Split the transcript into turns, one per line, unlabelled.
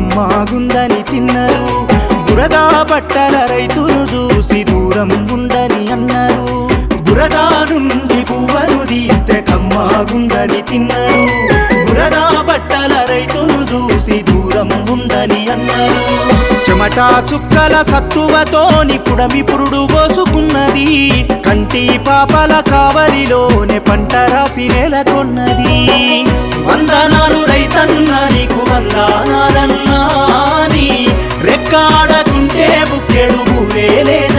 కమ్మాగుందని తిన్నారు. బురదా బట్టల రైతును చూసి దూరం ఉందని అన్నారు. బురదా నుండి పువ్వను తీస్తే కమ్మాగుందని తిన్నారు. బురదా బట్టల రైతును చూసి దూరం ఉందని అన్నారు. చెమటా చుక్కల సత్తువతోని పుడమి పురుడు పోసుకున్నది. కంటి పాపల కావలిలోనే పంట రాసి నెలకొన్నది. వందనాలు రైతన్న నీకు వందనాలను ಮೇಲೆ